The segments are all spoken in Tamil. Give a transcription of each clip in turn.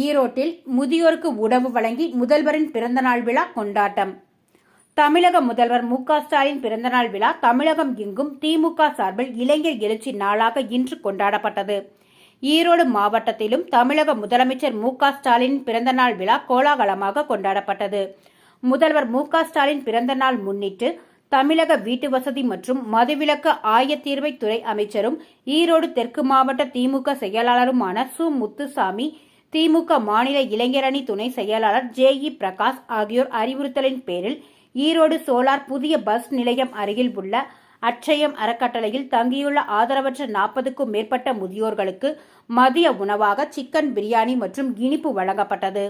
ஈரோட்டில் முதியோருக்கு உணவு வழங்கி முதல்வரின் பிறந்தநாள் விழா கொண்டாட்டம். தமிழக முதல்வர் மு ஸ்டாலின் பிறந்தநாள் விழா தமிழகம் எங்கும் திமுக சார்பில் இளைஞர் எழுச்சி நாளாக இன்று கொண்டாடப்பட்டது. ஈரோடு மாவட்டத்திலும் தமிழக முதலமைச்சர் மு ஸ்டாலின் பிறந்தநாள் விழா கோலாகலமாக கொண்டாடப்பட்டது. முதல்வர் மு ஸ்டாலின் பிறந்தநாள் முன்னிட்டு தமிழக வீட்டு வசதி மற்றும் மதுவிலக்கு ஆயத்தீர்வை துறை அமைச்சரும் ஈரோடு தெற்கு மாவட்ட திமுக செயலாளருமான சு. முத்துசாமி திமுக மாநில இளைஞரணி துணை செயலாளர் ஜே இ பிரகாஷ் ஆகியோர் அறிவுறுத்தலின் பேரில் ஈரோடு சோலார் புதிய பஸ் நிலையம் அருகில் உள்ள அட்சயம் அறக்கட்டளையில் தங்கியுள்ள ஆதரவற்ற நாற்பதுக்கும் மேற்பட்ட முதியோர்களுக்கு மதிய உணவாக சிக்கன் பிரியாணி மற்றும் இனிப்பு வழங்கப்பட்டது.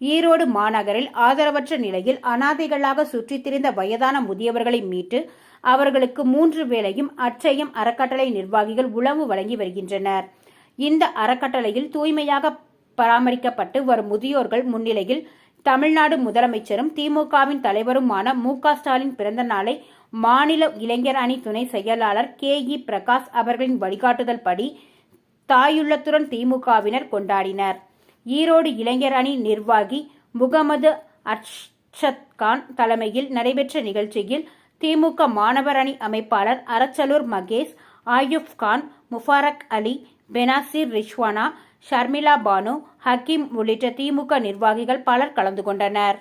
ஈரோடு மாநகரில் ஆதரவற்ற நிலையில் அனாதைகளாக சுற்றித் திரிந்த வயதான முதியவர்களை மீட்டு அவர்களுக்கு மூன்று வேளையும் அச்சயம் அறக்கட்டளை நிர்வாகிகள் உணவு வழங்கி வருகின்றனர். இந்த அறக்கட்டளையில் தூய்மையாக பராமரிக்கப்பட்டு வரும் முதியோர்கள் முன்னிலையில் தமிழ்நாடு முதலமைச்சரும் திமுகவின் தலைவருமான மு க ஸ்டாலின் பிறந்த நாளை மாநில இளைஞர் அணி துணை செயலாளர் கே இ பிரகாஷ் அவர்களின் வழிகாட்டுதல் படி தாயுள்ளத்துடன் திமுகவினர் கொண்டாடினர். ஈரோடு இளைஞர் அணி நிர்வாகி முகமது அர்ஷத் கான் தலைமையில் நடைபெற்ற நிகழ்ச்சியில் திமுக மாணவர் அணி அமைப்பாளர் அரச்சலூர் மகேஷ் ஆயுப் கான் முஃபாரக் அலி பெனாசிர் ரிஷ்வானா ஷர்மிளா பானு ஹக்கீம் உள்ளிட்ட திமுக நிர்வாகிகள் பலர் கலந்து கொண்டனர்.